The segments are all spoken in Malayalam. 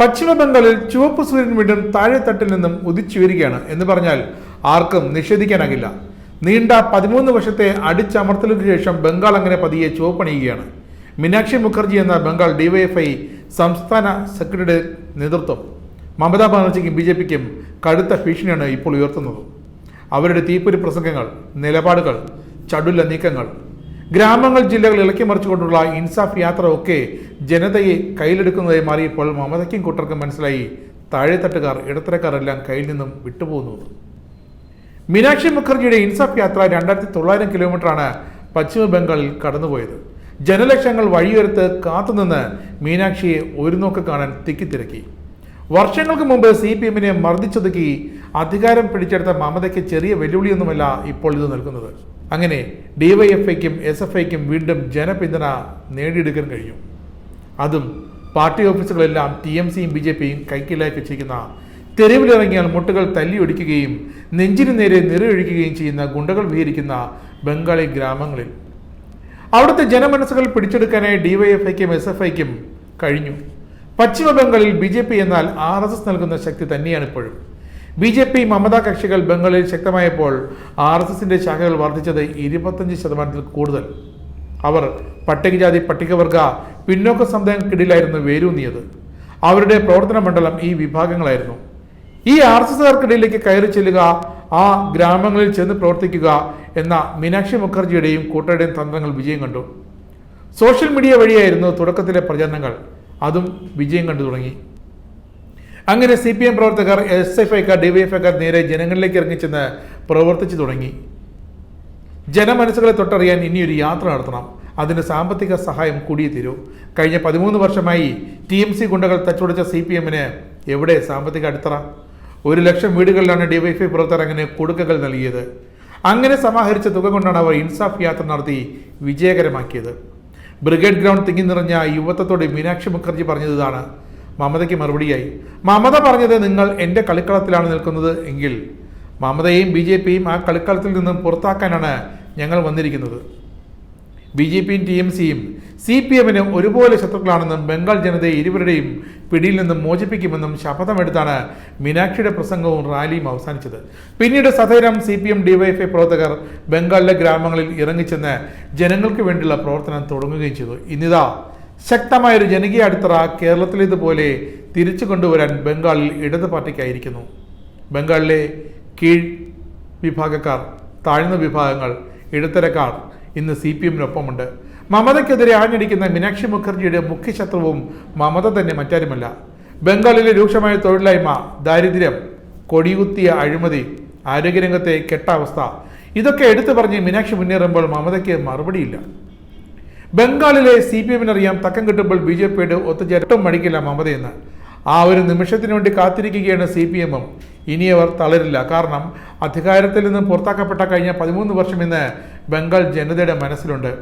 പശ്ചിമ ബംഗാളിൽ ചുവപ്പ് സൂര്യൻ വീണ്ടും താഴെത്തട്ടിൽ നിന്നും ഉദിച്ചുയരുകയാണ് എന്ന് പറഞ്ഞാൽ ആർക്കും നിഷേധിക്കാനാകില്ല. നീണ്ട പതിമൂന്ന് വർഷത്തെ അടിച്ചമർത്തലിനു ശേഷം ബംഗാൾ അങ്ങനെ പതിയെ ചുവപ്പണിയുകയാണ്. മീനാക്ഷി മുഖർജി എന്ന ബംഗാൾ ഡിവൈഎഫ്ഐ സംസ്ഥാന സെക്രട്ടറിയുടെ നേതൃത്വം. മമതാ ബാനർജിക്കും ബി ജെ പിക്കും കടുത്ത ഭീഷണിയാണ് ഇപ്പോൾ ഉയർത്തുന്നത്. അവരുടെ തീപ്പൊരി പ്രസംഗങ്ങൾ നിലപാടുകൾ ചടുല നീക്കങ്ങൾ ഗ്രാമങ്ങൾ ജില്ലകൾ ഇളക്കി മറിച്ചുകൊണ്ടുള്ള ഇൻസാഫ് യാത്ര ഒക്കെ ജനതയെ കയ്യിലെടുക്കുന്നതായി മാറിയപ്പോൾ മമതയ്ക്കും കൂട്ടർക്കും മനസ്സിലായി. താഴെത്തട്ടുകാർ ഇടത്തരക്കാരെല്ലാം കയ്യിൽ നിന്നും വിട്ടുപോകുന്നു മീനാക്ഷി മുഖർജിയുടെ ഇൻസാഫ് യാത്ര രണ്ടായിരത്തി തൊള്ളായിരം കിലോമീറ്ററാണ് പശ്ചിമ ബംഗാളിൽ കടന്നുപോയത്. ജനലക്ഷങ്ങൾ വഴിയൊരുത്ത് കാത്തുനിന്ന് മീനാക്ഷിയെ ഒരു നോക്ക് കാണാൻ തിക്കിത്തിരക്കി. വർഷങ്ങൾക്ക് മുമ്പ് സി പി എമ്മിനെ മർദ്ദിച്ചൊതുക്കി അധികാരം പിടിച്ചെടുത്ത മമതയ്ക്ക് ചെറിയ വെല്ലുവിളിയൊന്നുമല്ല ഇപ്പോൾ ഇത് നൽകുന്നത്. അങ്ങനെ ഡിവൈഎഫ്ഐക്കും എസ് എഫ് ഐക്കും വീണ്ടും ജനപിന്തുണ നേടിയെടുക്കാൻ കഴിയും അതും പാർട്ടി ഓഫീസുകളെല്ലാം ടി എം സിയും ബി ജെ പിയും കൈക്കലാക്കി വെച്ചിരിക്കുന്ന തെരുവിലിറങ്ങിയാൽ മുട്ടുകൾ തല്ലിയൊടിക്കുകയും നെഞ്ചിനു നേരെ നിറയൊഴിക്കുകയും ചെയ്യുന്ന ഗുണ്ടകൾ വിഹരിക്കുന്ന ബംഗാളി ഗ്രാമങ്ങളിൽ. അവിടുത്തെ ജനമനസ്സുകൾ പിടിച്ചെടുക്കാനായി ഡിവൈഎഫ്ഐക്കും എസ് എഫ് ഐക്കും കഴിഞ്ഞു. പശ്ചിമ ബംഗാളിൽ ബി ജെ പി എന്നാൽ ആർ എസ് എസ് നൽകുന്ന ശക്തി തന്നെയാണ് ഇപ്പോഴും. ബി ജെ പി മമതാ കക്ഷികൾ ബംഗാളിൽ ശക്തമായപ്പോൾ ആർ എസ് എസിന്റെ ശാഖകൾ വർദ്ധിച്ചത് ഇരുപത്തഞ്ച് ശതമാനത്തിൽ കൂടുതൽ. അവർ പട്ടികജാതി പട്ടികവർഗ പിന്നോക്ക സമുദായങ്ങൾക്കിടയിലായിരുന്നു വേരൂന്നിയത്. അവരുടെ പ്രവർത്തന മണ്ഡലം ഈ വിഭാഗങ്ങളായിരുന്നു. ഈ ആർ എസ് എസുകാർക്കിടയിലേക്ക് കയറി ചെല്ലുക ആ ഗ്രാമങ്ങളിൽ ചെന്ന് പ്രവർത്തിക്കുക എന്ന മീനാക്ഷി മുഖർജിയുടെയും കൂട്ടരുടെയും തന്ത്രങ്ങൾ വിജയം കണ്ടു. സോഷ്യൽ മീഡിയ വഴിയായിരുന്നു തുടക്കത്തിലെ പ്രചരണങ്ങൾ. അതും വിജയം കണ്ടു തുടങ്ങി. അങ്ങനെ സി പി എം പ്രവർത്തകർ എസ് എഫ് ഐക്കാർ ഡിവൈഎഫ്ഐക്കാർ നേരെ ജനങ്ങളിലേക്ക് ഇറങ്ങിച്ചെന്ന് പ്രവർത്തിച്ചു തുടങ്ങി. ജനമനസ്സുകളെ തൊട്ടറിയാൻ ഇനിയൊരു യാത്ര നടത്തണം. അതിന് സാമ്പത്തിക സഹായം കൂടിയേ തീരൂ. കഴിഞ്ഞ പതിമൂന്ന് വർഷമായി ടി എം സി ഗുണ്ടകൾ തച്ചുടച്ച സി പി എമ്മിന് എവിടെ സാമ്പത്തിക അടിത്തറ? ഒരു ലക്ഷം വീടുകളിലാണ് ഡിവൈഎഫ്ഐ പ്രവർത്തകർ അങ്ങനെ കൊടുക്കകൾ നൽകിയത്. അങ്ങനെ സമാഹരിച്ച തുക കൊണ്ടാണ് അവർ ഇൻസാഫ് യാത്ര നടത്തി വിജയകരമാക്കിയത്. ബ്രിഗേഡ് ഗ്രൗണ്ട് തിങ്ങി നിറഞ്ഞ യുവത്വത്തോട് മീനാക്ഷി മുഖർജി പറഞ്ഞതാണ് മമതയ്ക്ക് മറുപടിയായി. മമത പറഞ്ഞത് നിങ്ങൾ എന്റെ കളിക്കളത്തിലാണ് നിൽക്കുന്നത് എങ്കിൽ മമതയെയും ബി ജെ പിയും ആ കളിക്കളത്തിൽ നിന്നും പുറത്താക്കാനാണ് ഞങ്ങൾ വന്നിരിക്കുന്നത്. ബി ജെ പിയും ടി എം സിയും സി പി എമ്മിനും ഒരുപോലെ ശത്രുക്കളാണെന്നും ബംഗാൾ ജനതയെ ഇരുവരുടെയും പിടിയിൽ നിന്നും മോചിപ്പിക്കുമെന്നും ശപഥമെടുത്താണ് മീനാക്ഷിയുടെ പ്രസംഗവും റാലിയും അവസാനിച്ചത്. പിന്നീട് സധൈരം സി പി എം ഡിവൈഎഫ്ഐ പ്രവർത്തകർ ബംഗാളിലെ ഗ്രാമങ്ങളിൽ ഇറങ്ങിച്ചെന്ന് ജനങ്ങൾക്ക് വേണ്ടിയുള്ള പ്രവർത്തനം തുടങ്ങുകയും ചെയ്തു. ഇന്നിതാ ശക്തമായൊരു ജനകീയ അടിത്തറ കേരളത്തിലേതുപോലെ തിരിച്ചു കൊണ്ടുവരാൻ ബംഗാളിൽ ഇടത് പാർട്ടിക്കായിരിക്കുന്നു. ബംഗാളിലെ കീഴ് വിഭാഗക്കാർ താഴ്ന്ന വിഭാഗങ്ങൾ ഇടത്തരക്കാർ ഇന്ന് സി പി എമ്മിനൊപ്പമുണ്ട്. മമതയ്ക്കെതിരെ ആഞ്ഞടിക്കുന്ന മീനാക്ഷി മുഖർജിയുടെ മുഖ്യ ശത്രുവും മമത തന്നെ മറ്റാരുമല്ല. ബംഗാളിലെ രൂക്ഷമായ തൊഴിലില്ലായ്മ ദാരിദ്ര്യം കൊടികുത്തിയ അഴിമതി ആരോഗ്യരംഗത്തെ കെട്ടാവസ്ഥ ഇതൊക്കെ എടുത്തു പറഞ്ഞ് മീനാക്ഷി മുന്നേറുമ്പോൾ മമതയ്ക്ക് മറുപടിയില്ല. ബംഗാളിലെ സി പി എമ്മിനറിയാം തക്കം കിട്ടുമ്പോൾ ബി ജെ പിയുടെ ഒത്തുചേട്ടം മടിക്കില്ല മമതയെന്ന് ആ ഒരു നിമിഷത്തിന് വേണ്ടി കാത്തിരിക്കുകയാണ് സി പി എമ്മും. ഇനി അവർ തളരില്ല. കാരണം അധികാരത്തിൽ നിന്നും പുറത്താക്കപ്പെട്ട കഴിഞ്ഞ പതിമൂന്ന് വർഷം ഇന്ന് ബംഗാൾ ജനതയുടെ മനസ്സിലുണ്ട്.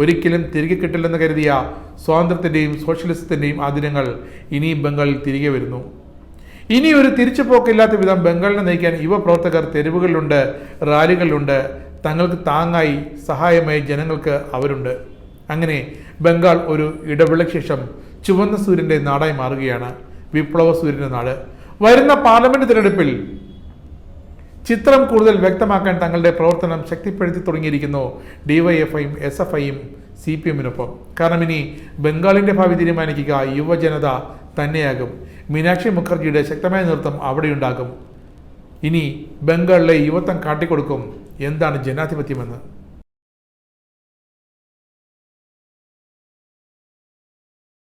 ഒരിക്കലും തിരികെ കിട്ടില്ലെന്ന് കരുതിയ സ്വാതന്ത്ര്യത്തിന്റെയും സോഷ്യലിസത്തിന്റെയും ആ ദിനങ്ങൾ ഇനിയും ബംഗാളിൽ തിരികെ വരുന്നു. ഇനി ഒരു തിരിച്ചുപോക്കില്ലാത്ത വിധം ബംഗാളിനെ നയിക്കാൻ യുവ പ്രവർത്തകർ തെരുവുകളിലുണ്ട് റാലികളിലുണ്ട്. തങ്ങൾക്ക് താങ്ങായി സഹായമായി ജനങ്ങൾക്ക് അവരുണ്ട്. അങ്ങനെ ബംഗാൾ ഒരു ഇടവേളയ്ക്ക് ശേഷം ചുവന്ന സൂര്യന്റെ നാടായി മാറുകയാണ്. വിപ്ലവ സൂര്യന്റെ നാട്. വരുന്ന പാർലമെന്റ് തിരഞ്ഞെടുപ്പിൽ ചിത്രം കൂടുതൽ വ്യക്തമാക്കാൻ തങ്ങളുടെ പ്രവർത്തനം ശക്തിപ്പെടുത്തി തുടങ്ങിയിരിക്കുന്നു. ഡിവൈഎഫ്ഐയും എസ് എഫ് ഐയും സി പി എമ്മിനൊപ്പം കാരണം ഇനി ബംഗാളിന്റെ ഭാവി തീരുമാനിക്കുക യുവജനത തന്നെയാകും. മീനാക്ഷി മുഖർജിയുടെ ശക്തമായ നൃത്തം അവിടെയുണ്ടാകും. ഇനി ബംഗാളിലെ യുവത്വം കാട്ടിക്കൊടുക്കും. എന്താണ് ജനാധിപത്യമെന്ന്?